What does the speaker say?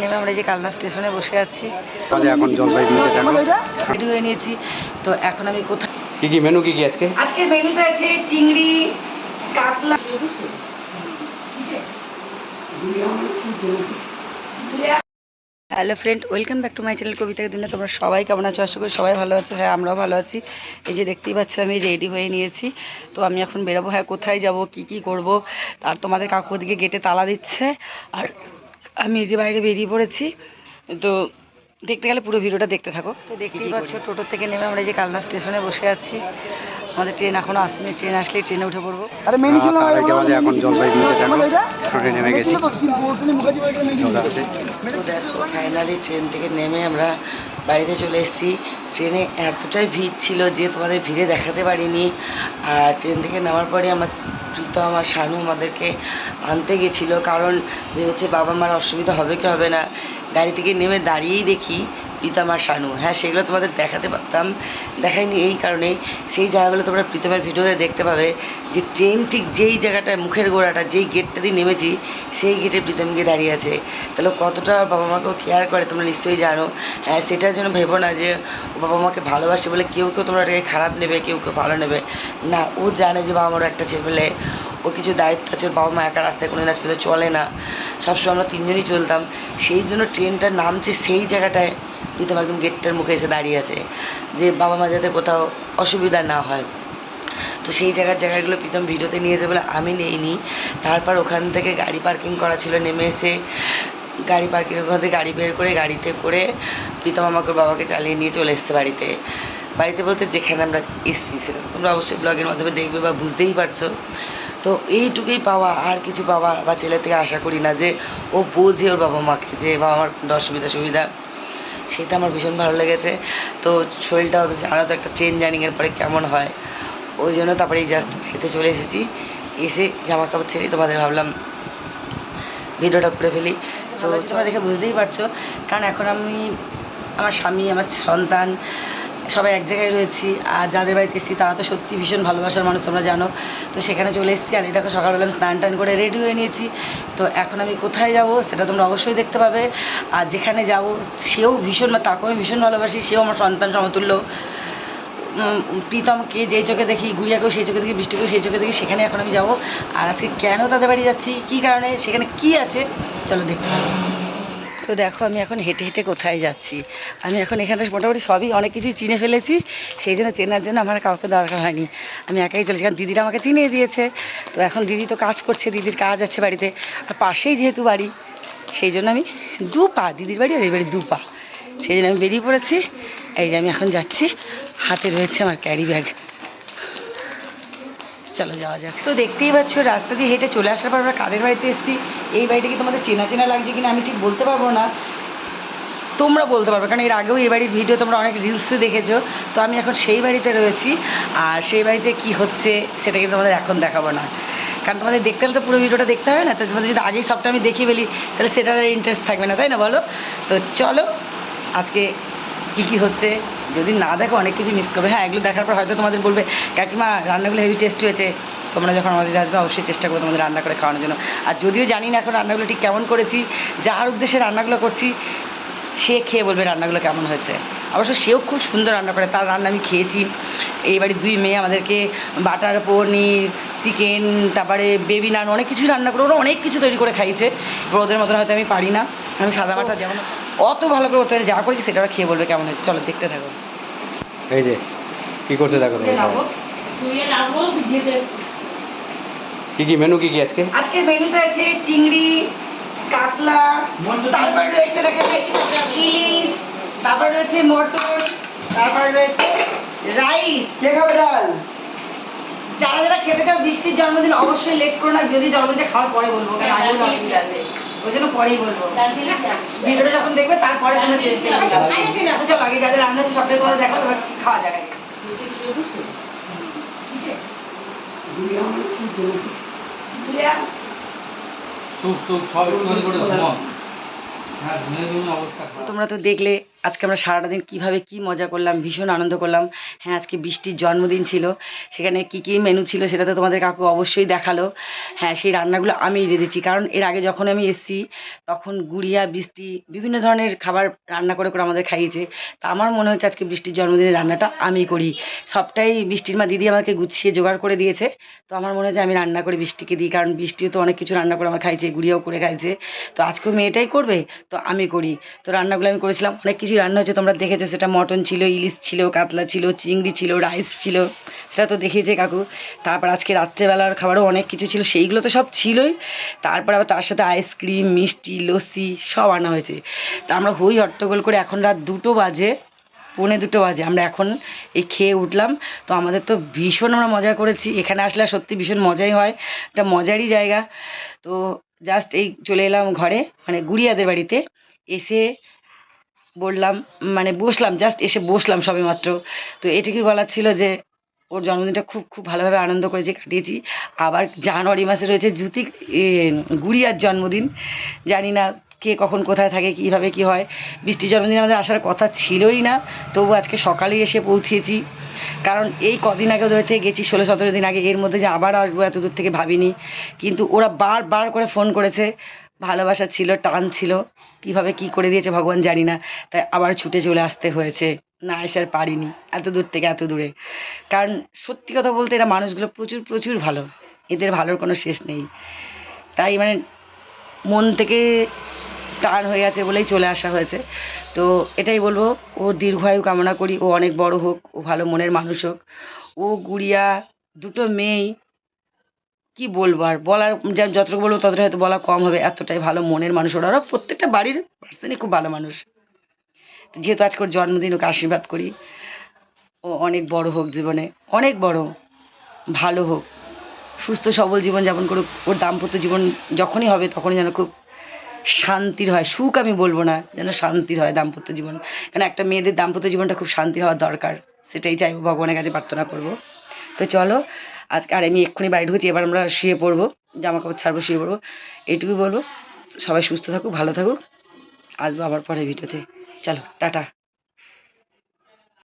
নেমে আমরা যে কালনা স্টেশনে বসে আছি। এখন জলপাইগুড়িতে হয়ে নিয়েছি। তো এখন আমি কোথায় কি কি মেনু কি কি আজকে? আজকে মেনুতে আছে চিংড়ি কাতলা hello friend welcome back to my channel কবিতাকে দুনিয়া। তোমরা সবাই কেমন আছো? আশা করি সবাই ভালো আছো। হ্যাঁ আমরাও ভালো আছি। এই যে দেখতেই পাচ্ছ আমি রেডি হয়ে নিয়েছি। তো আমি এখন বেরোবো। হ্যাঁ কোথায় যাব? কি কি করব? আর তোমাদের কাকু দিকে গেটে তালা দিচ্ছে। আর আমি এই যে বাইরে বেরিয়ে পড়েছি তো দেখতে গেলে পুরো ভিডিওটা দেখতে থাকো। তো দেখতেই পাচ্ছ টোটো থেকে নেমে আমরা এই যে কালনা স্টেশনে বসে আছি। আমাদের ট্রেন এখনও আসেনি ট্রেন আসলে ট্রেনে উঠে পড়ব। আরে মেনু ছিল আড়াইটা বাজে এখন জলপাইগুড়িতে নেমে গেছি। তো দেখো ফাইনালি ট্রেন থেকে নেমে আমরা বাড়িতে চলে এসেছি। ট্রেনে এতটাই ভিড় ছিল যে তোমাদের ভিড়ে দেখাতে পারিনি। আর ট্রেন থেকে নামার পরে আমার প্রীতম আমার শানু আমাদেরকে আনতে গেছিল। কারণ ভেবেছে বাবা মার অসুবিধা হবে কি হবে না। গাড়ি থেকে নেমে দাঁড়িয়েই দেখি প্রীতম শানু। হ্যাঁ সেগুলো তোমাদের দেখাতে পারতাম। দেখাইনি এই কারণেই। সেই জায়গাগুলো তোমরা প্রীতমের ভিডিওতে দেখতে পাবে যে ট্রেন ঠিক যেই জায়গাটায় মুখের গোড়াটা, যেই গেটটা দিয়ে নেমেছি, সেই গেটে প্রীতম গিয়ে দাঁড়িয়ে আছে। তাহলে কতটা বাবা মাকেও কেয়ার করে তোমরা নিশ্চয়ই জানো। হ্যাঁ সেটার জন্য ভেবো না যে বাবা মাকে ভালোবাসে বলে কেউ কেউ তোমরা এটাকে খারাপ নেবে, কেউ কেউ ভালো নেবে। না, ও জানে যে বাবা মারও একটা ছেলে ও কিছু দায়িত্ব আছে বাবা মা একা রাস্তায় কোনো দিন চলে না। সবসময় আমরা তিনজনই চলতাম। সেই জন্য ট্রেনটা নামছে সেই জায়গাটায়। প্রীতম একদম গেটটার মুখে এসে দাঁড়িয়ে আছে, যে বাবা মা যাতে কোথাও অসুবিধা না হয়। তো সেই জায়গার জায়গাগুলো প্রীতম ভিডিওতে নিয়েছে বলে, আমি নেইনি তারপর ওখান থেকে গাড়ি পার্কিং করা ছিল, নেমে এসে গাড়ি পার্কিং ওখান থেকে গাড়ি বের করে গাড়িতে করে প্রীতম আমাকে বাবাকে চালিয়ে নিয়ে চলে এসছে বাড়িতে। বাড়িতে বলতে যেখানে আমরা এসছি সেটা তোমরা অবশ্যই ব্লগের মাধ্যমে দেখবে বা বুঝতেই পারছ। তো এইটুকুই পাওয়া, আর কিছু পাওয়া বা ছেলে থেকে আশা করি না যে ও বোঝে ওর বাবা মাকে, যে বাবা মার অসুবিধা সুবিধা সেটা আমার ভীষণ ভালো লেগেছে। তো শরীরটা হয়তো জানো তো একটা ট্রেন জার্নিংয়ের পরে কেমন হয়। ওই জন্য তারপরে এই জাস্ট বাড়িতে চলে এসেছি। এসে জামা কাপড় ছেড়ে তোমাদের ভাবলাম ভিডিওটা করে ফেলি। তো তোমরা দেখে বুঝতেই পারছ। কারণ এখন আমি আমার স্বামী আমার সন্তান সবাই এক জায়গায় রয়েছি আর যাদের বাড়িতে এসেছি তারা তো সত্যি ভীষণ ভালোবাসার মানুষ, তোমরা জানো। তো সেখানে চলে এসেছি আর এই দেখো সকালবেলা আমি স্নান টান করে রেডি হয়ে নিয়েছি। তো এখন আমি কোথায় যাব সেটা তোমরা অবশ্যই দেখতে পাবে। আর যেখানে যাব সেও ভীষণ, বা তাকেও আমি ভীষণ ভালোবাসি, সেও আমার সন্তান সমতুল্য। প্রীতমকে যেই চোখে দেখি, গুড়িয়াকেও সেই চোখে দেখি, বৃষ্টিকেও সেই চোখে দেখি, সেখানে এখন আমি যাব। আর আজকে কেন তাদের বাড়ি যাচ্ছি, কী কারণে, সেখানে কি আছে, চলো দেখতে থাকো। তো দেখো, আমি এখন হেঁটে হেঁটে কোথায় যাচ্ছি? আমি এখন এখানে মোটামুটি সবই অনেক কিছুই চিনে ফেলেছি, সেই জন্য চেনার জন্য আমার কাউকে দরকার হয়নি। আমি একাই চলেছি, কারণ দিদিরা আমাকে চিনিয়ে দিয়েছে। তো এখন দিদি তো কাজ করছে, দিদির কাজ আছে বাড়িতে। আর পাশেই যেহেতু বাড়ি, সেই জন্য আমি দু পা, দিদির বাড়ি আর এই বাড়ি দু পা। সেই জন্য আমি বেরিয়ে পড়েছি। এই যে আমি এখন যাচ্ছি, হাতে রয়েছে আমার ক্যারি ব্যাগ। চলো যাওয়া যাক। তো দেখতেই পাচ্ছ, রাস্তা দিয়ে হেঁটে চলে আসার পর আমরা কাদের বাড়িতে এসেছি? এই বাড়িটা কি তোমাদের চেনা চেনা লাগছে কিনা আমি ঠিক বলতে পারব না। তোমরা বলতে পারবে, কারণ এর আগেও এই বাড়ির ভিডিও তোমরা অনেক রিলসে দেখেছ। তো আমি এখন সেই বাড়িতে রয়েছি, আর সেই বাড়িতে কি হচ্ছে সেটা কিন্তু তোমাদের এখন দেখাবো না। কারণ তোমাদের দেখতে হলে তো পুরো ভিডিওটা দেখতে হবে না, তো তোমাদের যদি আগেই সবটা আমি দেখিয়ে ফেলি, তাহলে সেটার ইন্টারেস্ট থাকবে না, তাই না বলো? তো চলো, আজকে কী কী হচ্ছে? যদি না দেখো অনেক কিছু মিস করবে। হ্যাঁ এগুলো দেখার পর হয়তো তোমাদের বলবে কাকিমা রান্নাগুলো হেভি টেস্ট হয়েছে। তোমরা যখন আমাদের আসবে অবশ্যই চেষ্টা করব তোমাদের রান্না করে খাওয়ানোর জন্য। আর যদিও জানি না এখন রান্নাগুলো ঠিক কেমন করেছি যার উদ্দেশ্যে রান্নাগুলো করছি সে খেয়ে বলবে রান্নাগুলো কেমন হয়েছে। অবশ্য সেও খুব সুন্দর রান্না করে। তার রান্না আমি খেয়েছি। এই বাড়ির দুই মেয়ে আমাদেরকে বাটার পনির চিকেন তারপরে বেবি নান অনেক কিছুই রান্না করে ওরা অনেক কিছু তৈরি করে খাইছে এবার ওদের মতন হয়তো আমি পারি না। আমি সাদা মাটা যেমন অত ভালো করে করতে পারি যা করেছি সেটা খেয়ে বলবে কেমন হয়েছে। চলো দেখতে থাকো। এই যে কি তোমার বাবা। কি কি মেনু কি কি আজকে? আজকের মেনুতে আছে চিংড়ি কাতলা তারপর রয়েছে ইলিশ তারপর রয়েছে মটর তারপর রয়েছে রাইস। কে খাবে ডাল? যারা যারা খেতে চাও বৃষ্টির জন্মদিন অবশ্যই লেট করো না যদি জন্মদিনে খাওয়ার পরে বলব কারণ আগেও জন্মদিন আছে। ওই জন্য পরেই বলব। ভিডিওটা যখন দেখবে তারপরে তোমরা চেষ্টা করবে চলো আগে যাদের রান্না হচ্ছে সবটাই করে দেখো এবার খাওয়া যাবে। তোমরা তো দেখলে আজকে আমরা সারাটা দিন কীভাবে কী মজা করলাম, ভীষণ আনন্দ করলাম। হ্যাঁ আজকে বৃষ্টির জন্মদিন ছিল। সেখানে কী কী মেনু ছিল সেটা তো তোমাদের কাকু অবশ্যই দেখাল। হ্যাঁ সেই রান্নাগুলো আমিই রেঁধেছি কারণ এর আগে যখন আমি এসেছি, তখন গুড়িয়া, বৃষ্টি, বিভিন্ন ধরনের খাবার রান্না করে করে আমাদের খাইয়েছে। তা আমার মনে হচ্ছে আজকে বৃষ্টির জন্মদিনের রান্নাটা আমি করি। সবটাই বৃষ্টির মা দিদি আমাকে গুছিয়ে জোগাড় করে দিয়েছে। তো আমার মনে হচ্ছে আমি রান্না করে বৃষ্টিকে দিই। কারণ বৃষ্টিও তো অনেক কিছু রান্না করে আমার খাইছে গুড়িয়াও করে খাইছে তো আজকেও মেয়েটাই করবে, তো আমি করি। তো রান্নাগুলো আমি করেছিলাম। অনেক কিছুই রান্না হয়েছে, তোমরা দেখেছ, সেটা মটন ছিল, ইলিশ ছিল, কাতলা ছিল, চিংড়ি ছিল, রাইস ছিল, সেটা তো দেখিয়েছে কাকু। তারপর আজকে রাত্রেবেলার খাবারও অনেক কিছু ছিল, সেইগুলো তো সব ছিলই। তারপর আবার তার সাথে আইসক্রিম, মিষ্টি, লস্যি সব আনা হয়েছে। তা আমরা হই হট্টগোল করে, এখন রাত দুটো বাজে, পৌনে দুটো বাজে, আমরা এখন এই খেয়ে উঠলাম। তো আমাদের তো ভীষণ আমরা মজা করেছি, এখানে আসলে সত্যি ভীষণ মজাই হয়, একটা মজারই জায়গা। তো জাস্ট এই চলে এলাম ঘরে মানে গুড়িয়াদের বাড়িতে, এসে বললাম মানে বসলাম জাস্ট এসে বসলাম সবে মাত্র তো এটুকুই বলার ছিল যে ওর জন্মদিনটা খুব খুব ভালোভাবে আনন্দ করেছি কাটিয়েছি। আবার জানুয়ারি মাসে রয়েছে জ্যোতি এ, গুড়িয়ার জন্মদিন। জানি না কে কখন কোথায় থাকে কীভাবে কী হয়। বৃষ্টির জন্মদিন আমাদের আসার কথা ছিলই না তবু আজকে সকালেই এসে পৌঁছেছি। কারণ এই কদিন আগে ওদের থেকে গেছি ষোলো সতেরো দিন আগে। এর মধ্যে যে আবার আসব এত দূর থেকে ভাবিনি। কিন্তু ওরা বার বার করে ফোন করেছে ভালোবাসা ছিল, টান ছিল। কীভাবে কী করে দিয়েছে ভগবান জানি না। তাই আবার ছুটে চলে আসতে হয়েছে। না এসার পারিনি, এত দূর থেকে এত দূরে। কারণ সত্যি কথা বলতে এরা মানুষগুলো প্রচুর প্রচুর ভালো। এদের ভালোর কোনো শেষ নেই। তাই মানে মন থেকে টান হয়ে আছে বলেই চলে আসা হয়েছে। তো এটাই বলব ওর দীর্ঘায়ু কামনা করি, ও অনেক বড় হোক, ও ভালো মনের মানুষ হোক। ও গুড়িয়া, দুটো মেয়েই কি বলব? আর বলার, যা- যতটুকু বলব ততটা হয়তো বলা কম হবে। এতটাই ভালো মনের মানুষ ওরা। প্রত্যেকটা বাড়ির পার্সনই খুব ভালো মানুষ। যেহেতু আজকে ওর জন্মদিন, ওকে আশীর্বাদ করি। ও অনেক বড় হোক জীবনে। অনেক বড় ভালো হোক। সুস্থ, সবল জীবন যাপন করুক। ওর দাম্পত্য জীবন যখনই হবে তখনই যেন খুব শান্তির হয়। সুখ আমি বলব না, যেন শান্তির হয় দাম্পত্য জীবন। কারণ একটা মেয়েদের দাম্পত্য জীবনটা খুব শান্তির হওয়ার দরকার। সেটাই চাইব ভগবানের কাছে প্রার্থনা করব। তো চলো আজকে আর আমি এক্ষুনি বাড়ি ঢুকেছি, এবার আমরা শুয়ে পড়ব জামা কাপড় ছাড়বো, শুয়ে পড়ব এইটুকু বলব। সবাই সুস্থ থাকুক, ভালো থাকুক। আসব আবার পরে ভিডিওতে। চলো, টাটা।